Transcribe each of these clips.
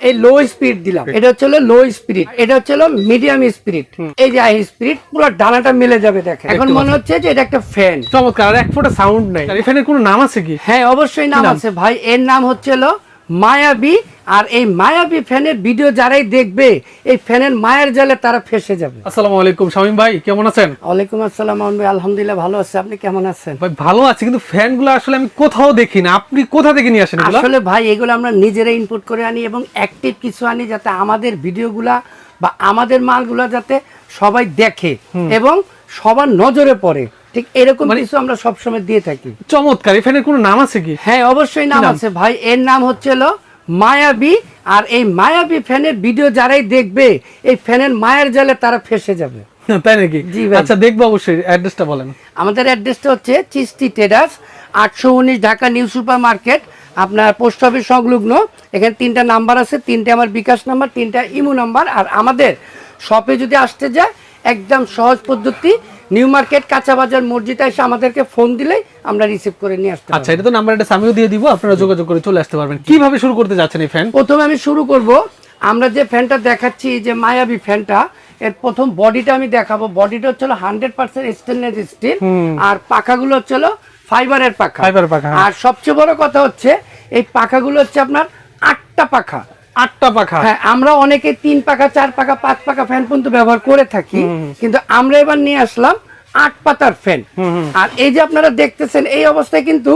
এই low speed দিলাম। এটা হচ্ছে লো স্পিড এটা হচ্ছে মিডিয়াম স্পিড এই যে হাই স্পিড পুরো ডানাটা মিলে যাবে দেখে এখন মনে হচ্ছে যে এটা একটা ফ্যান চমৎকার এক ফোটা সাউন্ড নাই। আর এই ফ্যানের কোনো নাম আছে কি? হ্যাঁ অবশ্যই নাম? আছে। ভাই এর নাম হচ্ছে মায়াবী আর এই মায়াবী ফ্যানের ভিডিও যারাই দেখবে এই ফ্যানের মায়ের জালে তারা ফেসে যাবে। আসসালামু আলাইকুম শামীম ভাই কেমন আছেন? ওয়ালাইকুম আসসালাম ভাই, আলহামদুলিল্লাহ ভালো আছে। আপনি কেমন আছেন? ভাই ভালো আছে কিন্তু ফ্যানগুলো আসলে আমি কোথাও দেখি না। আপনি কোথা থেকে নিয়ে আসেন এগুলো? আসলে ভাই এগুলো আমরা নিজেরাই ইনপুট করে আনি এবং অ্যাক্টিভ কিছু আনি যাতে আমাদের ভিডিওগুলা বা আমাদের মালগুলা যাতে সবাই দেখে এবং সবার নজরে পড়ে। ঠিক এরকম মানে কিছু আমরা সবসময় দিয়ে থাকি। চমৎকার এই ফ্যানের কোনো নাম আছে কি? হ্যাঁ অবশ্যই নাম নাম? আছে। ভাই এর নাম হচ্ছে হলো মায়াবী আর এই মায়াবী ফ্যানের ভিডিও যারাই দেখবে এই ফ্যানের মায়ের জালে তারা ফেসে যাবে। তাই নাকি? জি আচ্ছা দেখব অবশ্যই অ্যাড্রেসটা বলেন। আমাদের অ্যাড্রেসটা হচ্ছে চিস্তি টেডাস আটশো উনিশ ঢাকা নিউ সুপার মার্কেট আপনার পোস্ট অফিস সংলগ্ন। এখানে তিনটা নাম্বার আছে তিনটে আমার বিকাশ নাম্বার তিনটা ইমো নাম্বার আর আমাদের শপে যদি আসতে যায় একদম সহজ পদ্ধতি নিউ মার্কেট কাঁচা বাজার মসজিদে এসে আমাদেরকে ফোন দিলেই আমরা রিসিভ করে নিয়ে আসতে আচ্ছা এটা তো নাম্বার অ্যাড্রেস আমিও দিয়ে দিব আপনারা যোগাযোগ করে চলে আসতে পারবেন। কীভাবে শুরু করতে যাচ্ছেন এই ফ্যান প্রথমে আমি শুরু করব। আমরা যে ফ্যানটা দেখাচ্ছি যে মায়াবী ফ্যানটা এর প্রথম বডিটা আমি দেখাবো। বডিটা হচ্ছে হান্ড্রেড পার্সেন্ট স্টেনলেস স্টিল আর পাখাগুলো হচ্ছে ফাইবারের পাখা। Fiber পাখা, হ্যাঁ। আর সবচেয়ে বড় কথা হচ্ছে এই পাখাগুলো হচ্ছে আপনার আটটা পাখা। আটটা পাখা। হ্যাঁ আমরা অনেকে তিন পাখা চার পাখা পাঁচ পাখা ফ্যান পর্যন্ত ব্যবহার করে থাকি কিন্তু আমরা এবার নিয়ে আসলাম আট পাতার ফ্যান আর এই যে আপনারা দেখতেছেন এই অবস্থায় কিন্তু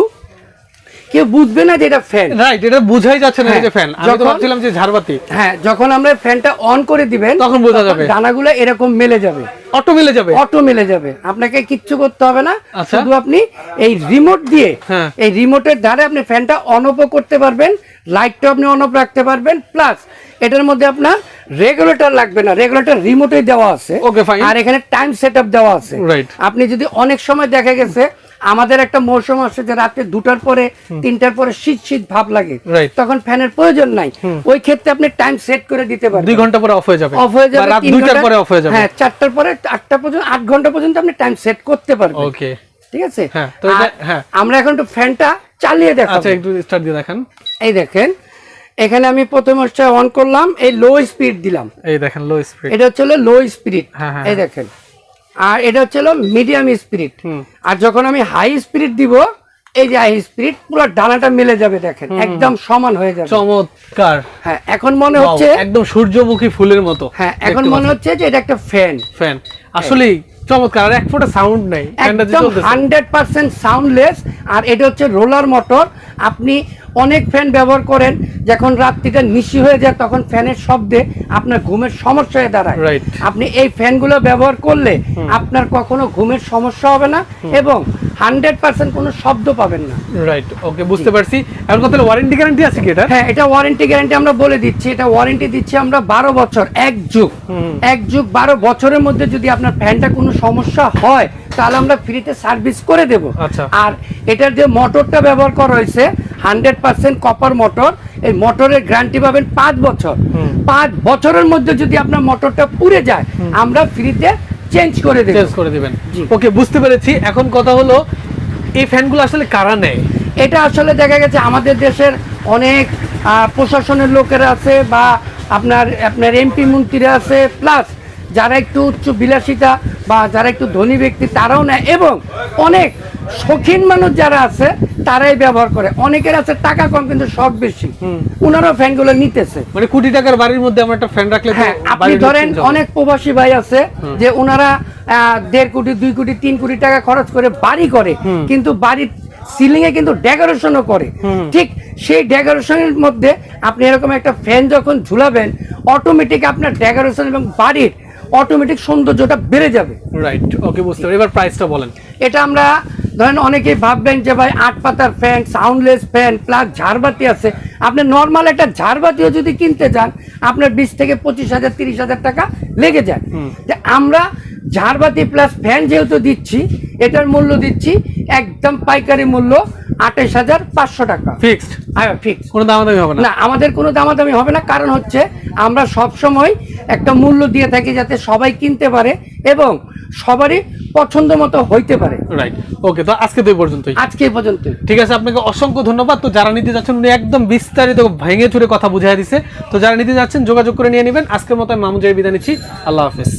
কেউ বুঝবে না যে এটা ফ্যান রাইট এটা বুঝাই যাচ্ছে না যে হ্যাঁ, ফ্যান আমি তো ভাবছিলাম যে ঝাড়বাতি। হ্যাঁ যখন আমরা ফ্যানটা অন করে দিবেন তখন বোঝা যাবে। দানাগুলো এরকম মেলে যাবে। অটো মিলে যাবে। অটো মেলে যাবে। আপনাকে কিচ্ছু করতে হবে না। আচ্ছা। শুধু আপনি এই রিমোট দিয়ে হ্যাঁ। এই রিমোটের দ্বারা আপনি ফ্যানটা অন করতে পারবেন। লাইটটা আপনি অন অফ রাখতে পারবেন প্লাস এটার মধ্যে আপনার রেগুলেটর লাগবে না রেগুলেটর রিমোটে দেওয়া আছে। Okay, fine. আর এখানে টাইম সেটআপ দেওয়া আছে. আপনি যদি অনেক সময় দেখা গেছে আমাদের একটা মৌসুম আসছে যে রাতে দুটার পরে তিনটার পরে শীত শীত ভাব লাগে তখন ফ্যানের প্রয়োজন নাই। ওই ক্ষেত্রে আপনি টাইম সেট করে দিতে পারেন দুই ঘণ্টা পরে অফ হয়ে যাবে। অফ হয়ে যাবে রাত দুইটার পরে অফ হয়ে যাবে। হ্যাঁ চারটার পরে আটটা পর্যন্ত আট ঘণ্টা পর্যন্ত আপনি টাইম সেট করতে পারবেন। ওকে ঠিক আছে? হ্যাঁ, তো হ্যাঁ। আমরা এখন একটু ফ্যানটা চালিয়ে দেখাবো। আচ্ছা একটু স্টার্ট দিয়ে দেখেন। এই দেখেন এখানে আমি প্রথম হচ্ছে অন করলাম এই লো স্পিড দিলাম। এই দেখেন লো স্পিড এটা হচ্ছে লো স্পিড হ্যাঁ, এই দেখেন। আর এটা হচ্ছে মিডিয়াম স্পিড আর যখন আমি হাই স্পিড দিব এই যে হাই স্পিড পুরো ডানাটা মিলে যাবে দেখেন। একদম সমান হয়ে যাবে। চমৎকার। হ্যাঁ এখন মনে হচ্ছে একদম সূর্যমুখী ফুলের মতো হ্যাঁ এখন মনে হচ্ছে যে এটা একটা ফ্যান ফ্যান আসলেই চমৎকার আর এক ফোঁটা সাউন্ড নাই। একদম চলতেছে। হান্ড্রেড পার্সেন্ট সাউন্ডলেস আর এটা হচ্ছে রোলার মোটর আপনি অনেক ফ্যান ব্যবহার করেন যখন রাত্রিটা নিশি হয়ে যায় তখন ফ্যানের শব্দে আপনার ঘুমের সমস্যা হয়ে দাঁড়ায়. আপনি এই ফ্যানগুলো ব্যবহার করলে আপনার কখনো ঘুমের সমস্যা হবে না এবং হান্ড্রেড পার্সেন্ট কোনো শব্দ পাবেন না। রাইট ওকে বুঝতে পারছি। এখন কথা ওয়ারেন্টি গ্যারান্টি আছে কি এটা? হ্যাঁ এটা ওয়ারেন্টি গ্যারান্টি আমরা বলে দিচ্ছি। এটা ওয়ারেন্টি দিচ্ছি আমরা বারো বছর এক যুগ। এক যুগ বারো বছরের মধ্যে যদি আপনার ফ্যানটা কোনো সমস্যা হয় তাহলে আমরা ফ্রিতে সার্ভিস করে দেব। আচ্ছা। আর এটার যে মোটরটা ব্যবহার করা হয়েছে হান্ড্রেড পার্সেন্ট কপার মোটর এই মোটরের গ্যারান্টি পাবেন পাঁচ বছর। পাঁচ বছরের মধ্যে যদি আপনার মোটরটা পুড়ে যায় আমরা ফ্রিতে চেঞ্জ করে দেব। চেঞ্জ করে দিবেন। ওকে বুঝতে পেরেছি। এখন কথা হলো এই ফ্যানগুলো আসলে কারা নেয়? এটা আসলে দেখা গেছে আমাদের দেশের অনেক প্রশাসনের লোকেরা আছে বা আপনার আপনার এমপি মন্ত্রীরা আছে প্লাস যারা একটু উচ্চ বিলাসিতা বা যারা একটু ধনী ব্যক্তি তারাও নেয়। এবং অনেক শৌখিন মানুষ যারা আছে তারাই ব্যবহার করে। অনেকের আছে টাকা কম কিন্তু শখ বেশি। ওনারাও ফ্যানগুলো নিতেছে। মানে কোটি টাকার বাড়ির মধ্যে আমরা একটা ফ্যান রাখলে হ্যাঁ আপনি ধরেন অনেক প্রবাসী ভাই আছে যে ওনারা দেড় কোটি দুই কোটি তিন কোটি টাকা খরচ করে বাড়ি করে কিন্তু বাড়ির সিলিং এ কিন্তু ডেকোরেশনও করে। ঠিক সেই ডেকোরেশনের মধ্যে আপনি এরকম একটা ফ্যান যখন ঝুলাবেন অটোমেটিক আপনার ডেকোরেশন এবং বাড়ির অটোমেটিক সৌন্দর্যটা বেড়ে যাবে। রাইট ওকে বুঝতে পারি এবার প্রাইসটা বলেন। এটা আমরা ধরেন অনেকেই ভাববেন যে ভাই আট পাতার ফ্যান সাউন্ডলেস ফ্যান প্লাস ঝাড়বাতি আছে। আপনি নর্মাল একটা ঝাড়বাতিও যদি কিনতে যান আপনার বিশ থেকে পঁচিশ হাজার তিরিশ হাজার টাকা লেগে যায়। তা আমরা ঝাড়বাতি প্লাস ফ্যান যেহেতু দিচ্ছি এটার মূল্য দিচ্ছি একদম পাইকারি মূল্য আঠাশ হাজার পাঁচশো টাকা। ফিক্সড হ্যাঁ ফিক্স কোনো দামাদামি হবে না? না আমাদের কোনো দামাদামি হবে না। কারণ হচ্ছে আমরা সব সময় একটা মূল্য দিয়ে থাকে যাতে সবাই কিনতে পারে এবং সবারই পছন্দ মতো হইতে পারে। রাইট ওকে তো আজকে তো এই পর্যন্ত আজকে পর্যন্ত ঠিক আছে আপনাকে অসংখ্য ধন্যবাদ। তো যারা নিতে যাচ্ছেন উনি একদম বিস্তারিত ভেঙে চুরে কথা বুঝাই দিছে। তো যারা নিতে যাচ্ছেন যোগাযোগ করে নিয়ে নেবেন। আজকের মতো আমি মামুজাই বিদায় নিচ্ছি। আল্লাহ হাফেজ।